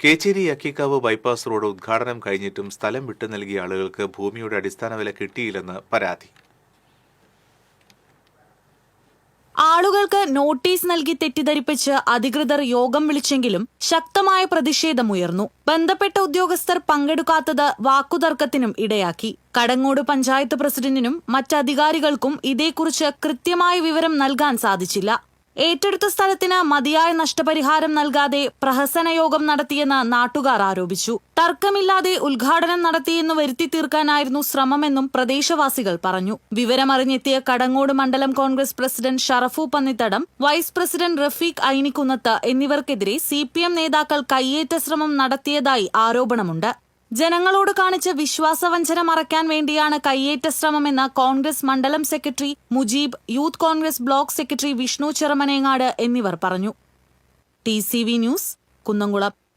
Kecheri Akkikkavu bypass road ഉദ്ഘാടനം കഴിഞ്ഞിട്ടും സ്ഥലം വിട്ടു നൽകിയ ആളുകൾക്ക് ഭൂമിയുടെ അടിസ്ഥാന വില കിട്ടിയില്ലെന്ന് പരാതി. ആളുകൾക്ക് നോട്ടീസ് നൽകി തെറ്റിദ്ധരിപ്പിച്ച് അധികൃതർ യോഗം വിളിച്ചെങ്കിലും ശക്തമായ പ്രതിഷേധമുയർന്നു. ബന്ധപ്പെട്ട ഉദ്യോഗസ്ഥർ പങ്കെടുക്കാത്തത് വാക്കുതർക്കത്തിനും ഇടയാക്കി. കടങ്ങോട് പഞ്ചായത്ത് പ്രസിഡന്റിനും മറ്റധികാരികൾക്കും ഇതേക്കുറിച്ച് കൃത്യമായ വിവരം നൽകാൻ സാധിച്ചില്ല. ഏറ്റെടുത്ത സ്ഥലത്തിന് മതിയായ നഷ്ടപരിഹാരം നൽകാതെ പ്രഹസന യോഗം നടത്തിയെന്ന് നാട്ടുകാർ ആരോപിച്ചു. തർക്കമില്ലാതെ ഉദ്ഘാടനം നടത്തിയെന്ന് വരുത്തി തീർക്കാനായിരുന്നു ശ്രമമെന്നും പ്രദേശവാസികൾ പറഞ്ഞു. വിവരമറിഞ്ഞെത്തിയ കടങ്ങോട് മണ്ഡലം Congress president Sharafu Pannithadam vice president Rafeeq Ainikkunnath എന്നിവർക്കെതിരെ C നേതാക്കൾ കയ്യേറ്റ ശ്രമം നടത്തിയതായി ആരോപണമുണ്ട്. ജനങ്ങളോട് കാണിച്ച വിശ്വാസവഞ്ചന മറയ്ക്കാൻ വേണ്ടിയാണ് കയ്യേറ്റ ശ്രമമെന്ന് കോൺഗ്രസ് മണ്ഡലം secretary Mujeeb youth Congress block secretary Vishnu Cherumanengad എന്നിവർ പറഞ്ഞു. T news Kunnamkulam.